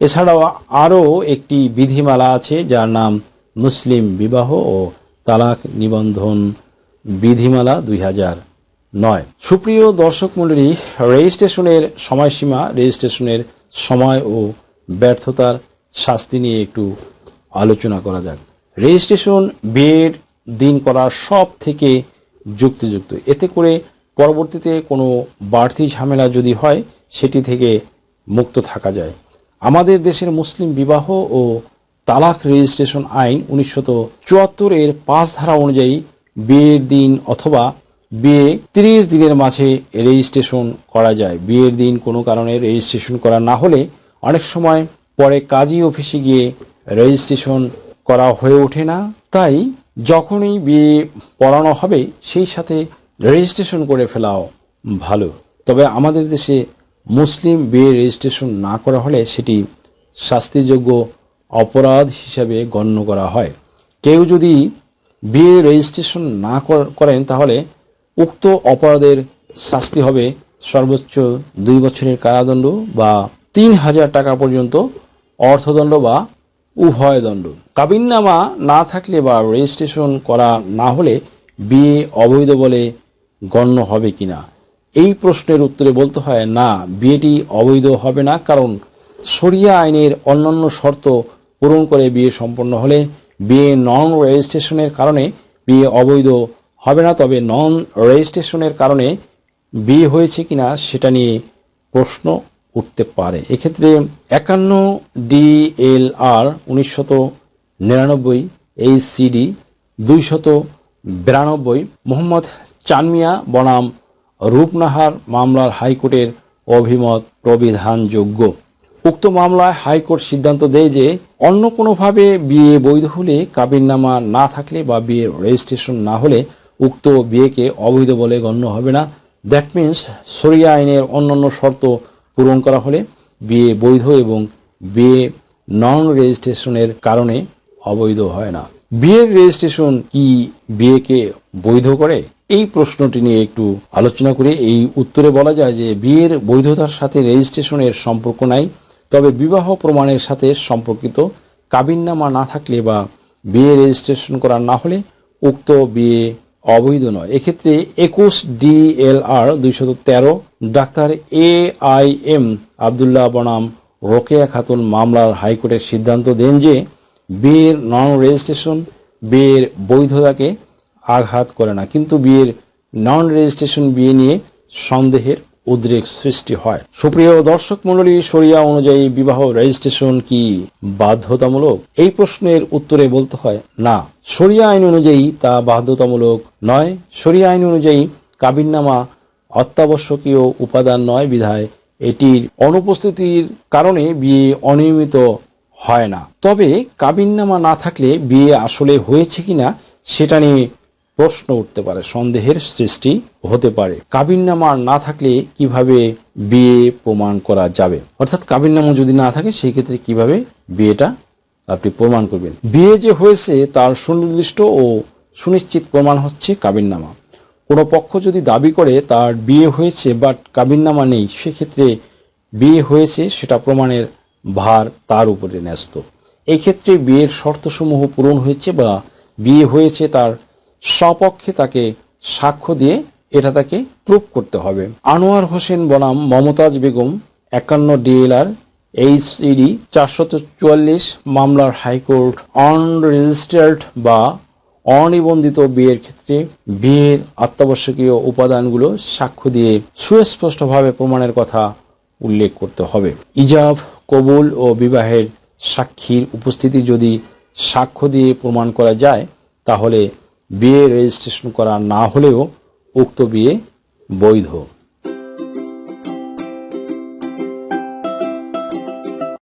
এছাড়াও আরও একটি বিধিমালা আছে, যার নাম মুসলিম বিবাহ ও তালাক নিবন্ধন বিধিমালা দুই হাজার নয়। সুপ্রিয় দর্শক মণ্ডলী, রেজিস্ট্রেশনের সময়সীমা, রেজিস্ট্রেশনের সময় ও ব্যর্থতার শাস্তি নিয়ে একটু আলোচনা করা যাক। রেজিস্ট্রেশন বিয়ের দিন করা সব থেকে যুক্তিযুক্ত। এতে করে পরবর্তীতে কোনো বাড়তি ঝামেলা যদি হয়, সেটি থেকে মুক্ত থাকা যায়। আমাদের দেশের মুসলিম বিবাহ ও তালাক রেজিস্ট্রেশন আইন উনিশশো চুয়াত্তরের পাঁচ ধারা অনুযায়ী বিয়ের দিন অথবা বিয়ে তিরিশ দিনের মাঝে রেজিস্ট্রেশন করা যায়। বিয়ের দিন কোনো কারণে রেজিস্ট্রেশন করা না হলে অনেক সময় পরে কাজী অফিসে গিয়ে রেজিস্ট্রেশন করা হয়ে ওঠে না। তাই যখনই বিয়ে পড়ানো হবে, সেই সাথে রেজিস্ট্রেশন করে ফেলাও ভালো। তবে আমাদের দেশে মুসলিম বিয়ে রেজিস্ট্রেশন না করা হলে সেটি শাস্তিযোগ্য অপরাধ হিসাবে গণ্য করা হয়। কেউ যদি বিয়ে রেজিস্ট্রেশন না কর- করেন তাহলে উক্ত অপরাধের শাস্তি হবে সর্বোচ্চ দুই বছরের কারাদণ্ড বা তিন হাজার টাকা পর্যন্ত অর্থদণ্ড বা উভয় দণ্ড। কাবিননামা না থাকলে বা রেজিস্ট্রেশন করা না হলে বিয়ে অবৈধ বলে গণ্য হবে কিনা? এই প্রশ্নের উত্তরে বলতে হয়, না, বিয়েটি অবৈধ হবে না, কারণ শরিয়া আইনের অন্যান্য শর্ত পূরণ করে বিয়ে সম্পন্ন হলে বিয়ে নন রেজিস্ট্রেশনের কারণে বিয়ে অবৈধ হবে না। তবে নন রেজিস্ট্রেশনের কারণে বিয়ে হয়েছে কিনা সেটা নিয়ে প্রশ্ন উঠতে পারে। এক্ষেত্রে একান্ন ডিএলআর উনিশশত নিরানব্বই, এইচ এইচসিডি দুইশত বিরানব্বই, মোহাম্মদ চানমিয়া বনাম রূপনাহার মামলার হাইকোর্টের অভিমত প্রবিধানযোগ্য। উক্ত মামলায় হাইকোর্ট সিদ্ধান্ত দেয় যে, অন্য কোনোভাবে বিয়ে বৈধ হলে কাবিননামা না থাকলে বা বিয়ে রেজিস্ট্রেশন না হলে উক্ত বিয়েকে অবৈধ বলে গণ্য হবে না। দ্যাট মিন্স সরিয়া আইনের অন্যান্য শর্ত পূরণ করা হলে বিয়ে বৈধ এবং বিয়ে নন রেজিস্ট্রেশনের কারণে অবৈধ হয় না। বিয়ের রেজিস্ট্রেশন কি বিয়েকে বৈধ করে? এই প্রশ্নটি নিয়ে একটু আলোচনা করে এই উত্তরে বলা যায় যে বিয়ের বৈধতার সাথে রেজিস্ট্রেশনের সম্পর্ক নাই, তবে বিবাহ প্রমাণের সাথে সম্পর্কিত কাবিননামা না থাকলে বা বিয়ে রেজিস্ট্রেশন করা না হলে উক্ত বিয়ে অবৈধ নয়। এক্ষেত্রে একুশ ডিএলআর দুইশত তেরো doctor A I M Abdullah বনাম রোকেয়া খাতুন মামলার হাইকোর্টের সিদ্ধান্ত দেন যে বিয়ের নন রেজিস্ট্রেশন বিয়ের বৈধতাকে আঘাত করে না। কিন্তু বিয়ের নন রেজিস্ট্রেশন বিয়ে নিয়ে সন্দেহের উদ্রেক সৃষ্টি হয়। সুপ্রিয় দর্শক মণ্ডলী, শরিয়া অনুযায়ী বিবাহ রেজিস্ট্রেশন কি বাধ্যতামূলক? এই প্রশ্নের উত্তরে বলতে হয়, না। শরিয়া আইন অনুযায়ী তা বাধ্যতামূলক নয়। শরিয়া আইন অনুযায়ী কাবিননামা অত্যাবশ্যকীয় উপাদান নয় বিধায় এটির অনুপস্থিতির কারণে বিয়ে অনিয়মিত হয় না। তবে কাবিননামা না থাকলে বিয়ে আসলে হয়েছে কিনা সেটা নিয়ে প্রশ্ন উঠতে পারে, সন্দেহের সৃষ্টি হতে পারে। কাবিননামা না থাকলে কীভাবে বিয়ে প্রমাণ করা যাবে? অর্থাৎ কাবিননামা যদি না থাকে, সেই ক্ষেত্রে কীভাবে বিয়েটা আপনি প্রমাণ করবেন? বিয়ে যে হয়েছে, তার সুনির্দিষ্ট ও সুনিশ্চিত প্রমাণ হচ্ছে কাবিননামা। কোনো পক্ষ যদি দাবি করে, তার বিয়ে হয়েছে বাট কাবিননামা নেই, সেক্ষেত্রে বিয়ে হয়েছে, সেটা প্রমাণের ভার তার উপরে ন্যস্ত। এক্ষেত্রে বিয়ের শর্তসমূহ পূরণ হয়েছে বা বিয়ে হয়েছে তার স্বপক্ষে তাকে সাক্ষ্য দিয়ে এটা তাকে প্রুভ করতে হবে। আনোয়ার হোসেন বনাম, মমতাজ বেগম, একান্ন ডিএলআর, এইচইডি, চারশত চুয়াল্লিশ মামলার হাইকোর্ট অনরেজিস্টার্ড বা অনিবন্ধিত বিয়ের ক্ষেত্রে বিয়ের অত্যাবশ্যকীয় উপাদানগুলো সাক্ষ্য দিয়ে সুস্পষ্টভাবে প্রমাণের কথা উল্লেখ করতে হবে। ইজাব, কবুল ও বিবাহের সাক্ষীর উপস্থিতি যদি সাক্ষ্য দিয়ে প্রমাণ করা যায়, তাহলে বিয়ে রেজিস্ট্রেশন করা না হলেও উক্ত বিয়ে বৈধ।